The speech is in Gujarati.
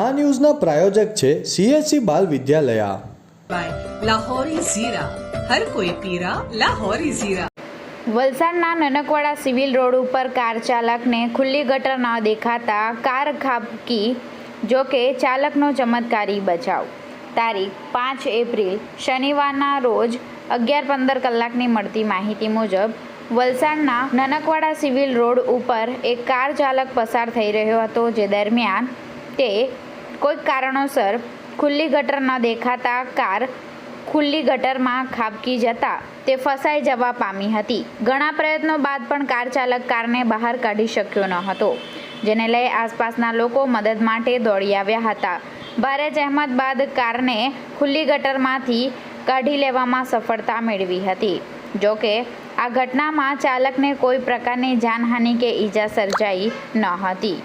આ ન્યૂઝના પ્રાયોજક છે સીએસસી બાલ વિદ્યાલયા. લાહોરી ઝીરા. લાહોરી વલસાડના નનકવાડા સિવિલ રોડ ઉપર કાર ચાલકને ખુલ્લી ગટર ન દેખાતા કાર ખાબકી જોકે ચાલકનો ચમત્કારી બચાવ. તારીખ પાંચ એપ્રિલ શનિવારના રોજ અગિયાર પંદર કલાકની મળતી માહિતી મુજબ વલસાડના નનકવાડા સિવિલ રોડ ઉપર એક કાર ચાલક પસાર થઈ રહ્યો હતો જે દરમિયાન તે કોઈક કારણોસર ખુલ્લી ગટર ન દેખાતા કાર ખુલ્લી ગટરમાં ખાબકી જતા તે ફસાઈ જવા પામી હતી. ઘણા પ્રયત્નો બાદ પણ કાર ચાલક કારને બહાર કાઢી શક્યો ન હતો, જેને લઈ આસપાસના લોકો મદદ માટે દોડી આવ્યા હતા. ભારે જહેમત બાદ કારને ખુલ્લી ગટરમાંથી કાઢી લેવામાં સફળતા મેળવી હતી. જોકે આ ઘટનામાં ચાલકને કોઈ પ્રકારની જાનહાનિ કે ઈજા સર્જાઈ ન હતી.